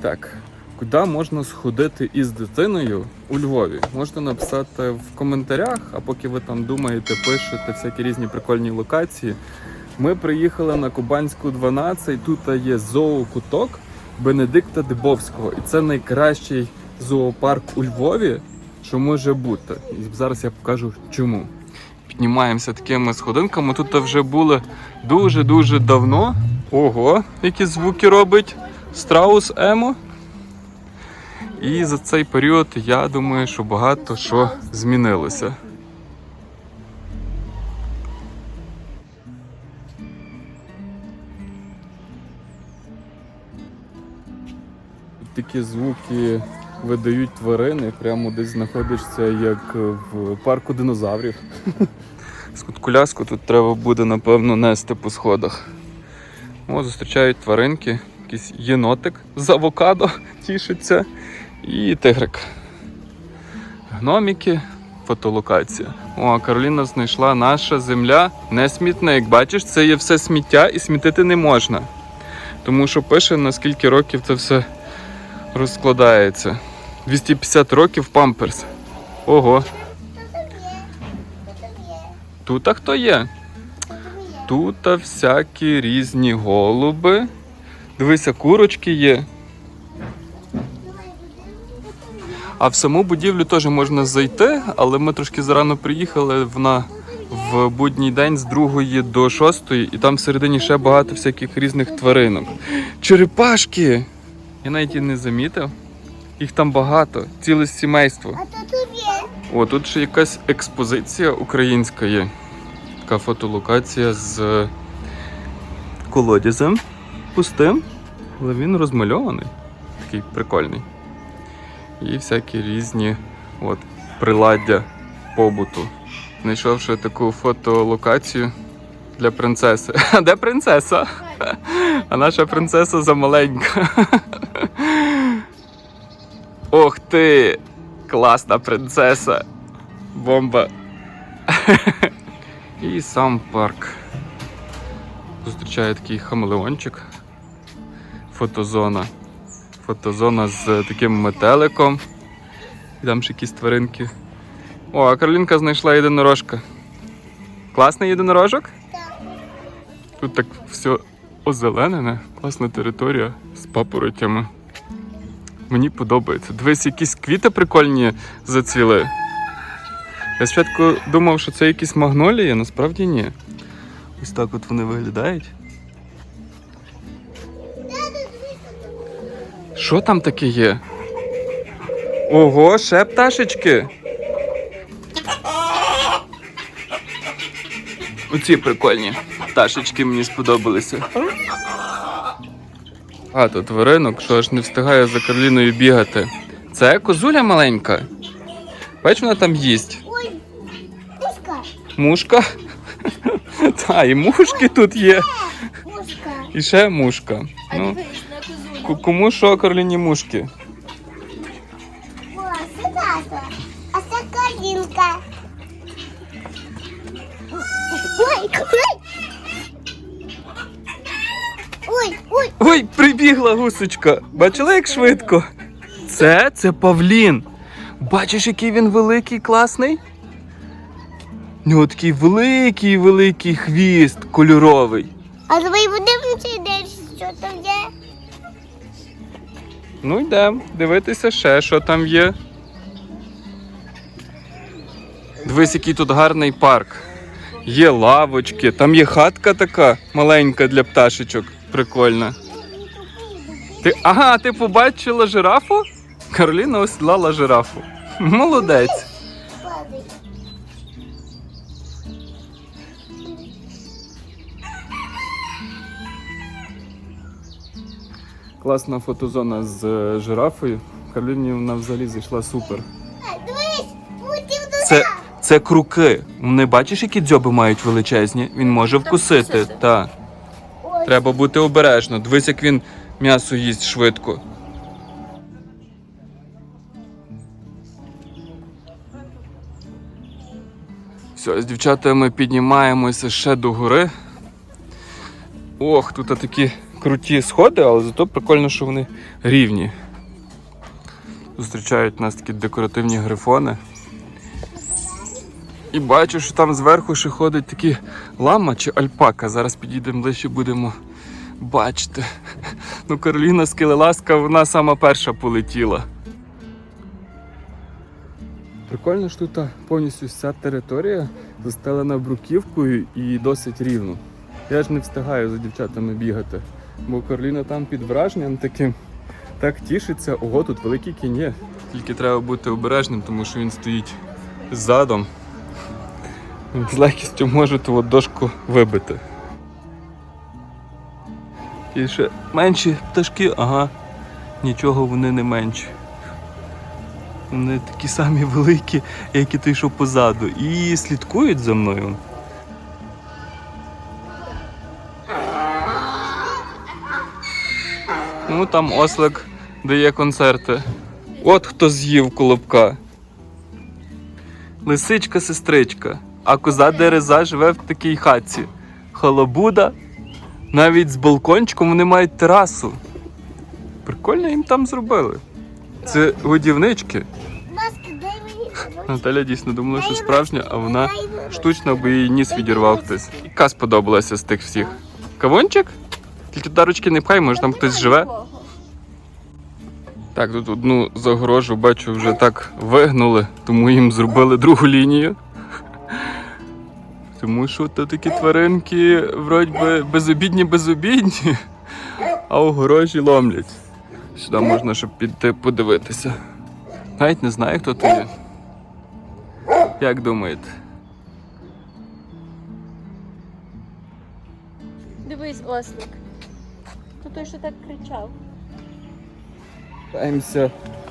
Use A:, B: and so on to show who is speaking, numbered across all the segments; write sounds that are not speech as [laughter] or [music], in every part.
A: Так, куди можна сходити із дитиною у Львові? Можете написати в коментарях, а поки ви там думаєте, пишете всякі різні прикольні локації. Ми приїхали на Кубанську 12, тут є зоокуток Бенедикта Дибовського. І це найкращий зоопарк у Львові, що може бути. І зараз я покажу чому. Піднімаємося такими сходинками. Тут вже були дуже-дуже давно. Ого, які звуки робить страус Емо. І за цей період я думаю, що багато що змінилося. Такі звуки видають тварини, прямо десь знаходишся як в парку динозаврів. [laughs] Скуткуляску тут треба буде, напевно, нести по сходах. О, зустрічають тваринки, якийсь єнотик з авокадо тішиться і тигрик. Гноміки, фотолокація. О, Кароліна знайшла наша земля, не смітник. Бачиш, це є все сміття і смітити не можна. Тому що пише, на скільки років це все розкладається. 250 років памперс. Ого. Тут а хто є? Тут всякі різні голуби. Дивися, курочки є. А в саму будівлю теж можна зайти, але ми трошки зарано приїхали. Вона в будній день з 2 до 6, і там всередині ще багато всяких різних тваринок. Черепашки! Я навіть і не замітив. Їх там багато, ціле сімейство.
B: А тут є.
A: О, тут ще якась експозиція українська є. Така фотолокація з колодязем пустим, але він розмальований. Такий прикольний. І всякі різні от, приладдя побуту. Знайшовши таку фотолокацію для принцеси. А [laughs] де принцеса? А наша принцеса замаленька. [laughs] Ох ти! Класна принцеса! Бомба! [laughs] І сам парк. Зустрічає такий хамелеончик. Фотозона. Фотозона з таким метеликом. І там ще якісь тваринки. О, а Каролінка знайшла єдинорожка. Класний єдинорожок?
B: Так.
A: Тут так все озеленене, класна територія з папоротями. Мені подобається. Дивись, якісь квіти прикольні зацвіли. Я спочатку думав, що це якісь магнолії, насправді ні. Ось так от вони виглядають. Що там таке є? Ого, ще пташечки. Оці прикольні. Пташечки мені сподобалися. А, тут тваринок, що аж не встигає за Кароліною бігати. Це козуля маленька. Бач, вона там їсть.
B: Ой, мушка.
A: Мушка. [laughs] Та, і мушки тут є.
B: Мушка.
A: І ще мушка.
B: А
A: Ну, ку- кому що Кароліні мушки?
B: О, це тато. А це калінка. Ой, ой. Ой, ой.
A: Ой, прибігла гусочка. Бачила, як швидко? Це це Павлін. Бачиш, який він великий, класний? У нього такий великий, великий хвіст кольоровий.
B: А давай будемо чи десь, що там є?
A: Ну йдемо дивитися ще, що там є. Дивись, який тут гарний парк. Є лавочки, там є хатка така маленька для пташечок. Прикольна. Ти, ага, ти побачила жирафу? Кароліна осідлала жирафу. Молодець. Класна фотозона з е, жирафою. Кароліні вона взагалі зайшла супер.
B: Дивись.
A: Це, це круки. Не бачиш, які дзьоби мають величезні? Він може вкусити. Та. Треба бути обережно. Дивись, як він м'ясо їсть швидко. Все, з дівчатами піднімаємося ще до гори. Ох, тут такі круті сходи, але зато прикольно, що вони рівні. Зустрічають нас такі декоративні грифони. І бачу, що там зверху ще ходить такі лама чи альпака. Зараз підійдемо ближче, будемо бачити. Ну, Кароліна скелеласка, вона сама перша полетіла. Прикольно, що тут повністю вся територія застелена бруківкою і досить рівно. Я ж не встигаю за дівчатами бігати, бо Кароліна там під враженням таким так тішиться. Ого, тут великий кінь є. Тільки треба бути обережним, тому що він стоїть задом. З легкістю може ту дошку вибити. І ще менші пташки, ага, нічого вони не менші. Вони такі самі великі, як і той, що позаду. І слідкують за мною. Ну там ослик дає концерти. От хто з'їв колобка. Лисичка сестричка, а коза дереза живе в такій хатці. Халабуда. Навіть з балкончиком вони мають терасу. Прикольно їм там зробили. Це годівнички. Наталя дійсно думала, що справжня, а вона штучна, бо її ніс відірвав хтось. Яка сподобалася з тих всіх? Кавунчик? Тільки туди ручки не пхай, може там хтось живе. Так, тут одну загорожу бачу вже так вигнули, тому їм зробили другу лінію. Тому що то такі тваринки, вроді би, безобідні, безобідні, а огорожі ломлять. Сюди можна, щоб піти подивитися. Навіть не знаю, хто то є. Як думаєте?
C: Дивись, ослик. То той, що так кричав.
A: Даємося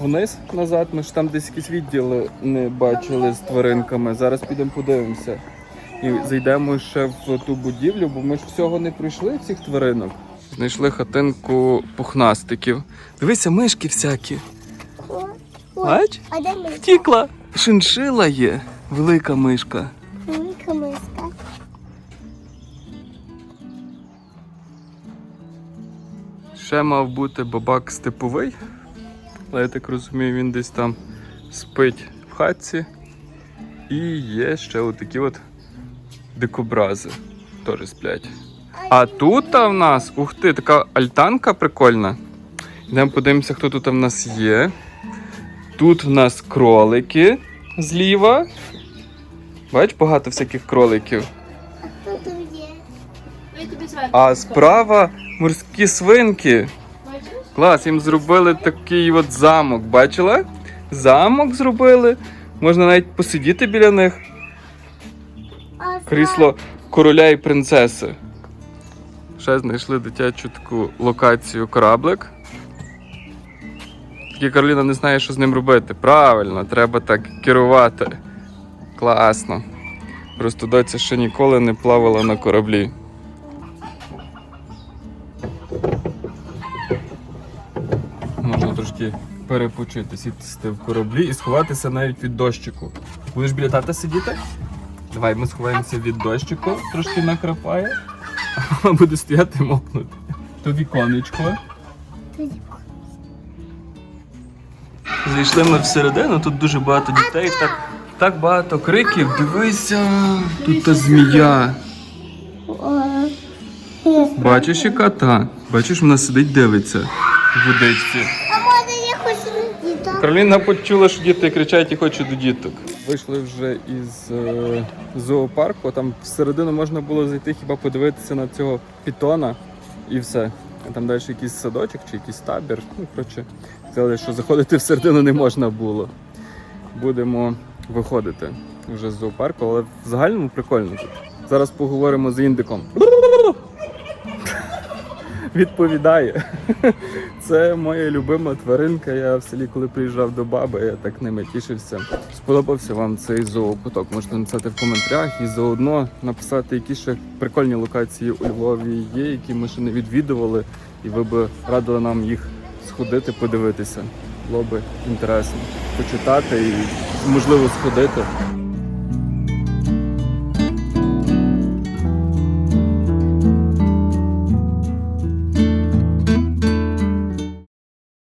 A: вниз назад. Ми ж там десь якісь відділи не бачили з тваринками. Зараз підемо подивимося. І зайдемо ще в ту будівлю, бо ми ж всього не пройшли цих тваринок. Знайшли хатинку пухнастиків. Дивися, мишки всякі.
B: О,
A: Бач?
B: А де ми?
A: Втікла. Шиншила є. Велика мишка. Ще мав бути бабак степовий, але я так розумію, він десь там спить в хатці. І є ще отакі от дикобрази теж сплять. А тут в нас, ух ти, така альтанка прикольна. Йдемо подивимося, хто тут в нас є. Тут в нас кролики зліва. Бач, багато всяких кроликів. А справа морські свинки. Клас, їм зробили такий от замок, бачила? Замок зробили. Можна навіть посидіти біля них. Крісло короля і принцеси. Ще знайшли дитячу таку локацію кораблик. Тільки Кароліна не знає, що з ним робити. Правильно, треба так керувати. Класно. Просто доця ще ніколи не плавала на кораблі. Трошки перепочити, сісти в кораблі і сховатися навіть від дощику. Будеш біля тата сидіти? Давай ми сховаємося від дощику, трошки накрапає, [laughs] а буде стояти мокнути. То віконечко. Зайшли ми всередину, тут дуже багато дітей, так, так багато криків. Дивися, тут та змія. Бачиш, яка та? Бачиш, вона сидить, дивиться в водичці. Кароліна почула, що діти кричать і хочуть до діток. Вийшли вже із е, зоопарку. Там всередину можна було зайти, хіба подивитися на цього пітона і все. Там далі якийсь садочок чи якийсь табір. Ну, коротше, сказали, що заходити всередину не можна було. Будемо виходити вже з зоопарку, але в загальному прикольно тут. Зараз поговоримо з індиком. [laughs] Відповідає. Це моя любима тваринка. Я в селі, коли приїжджав до баби, я так ними тішився. Сподобався вам цей зоокуток? Можете написати в коментарях і заодно написати, які ще прикольні локації у Львові є, які ми ще не відвідували, і ви б радили нам їх сходити, подивитися. Було би інтересно почитати і можливо сходити.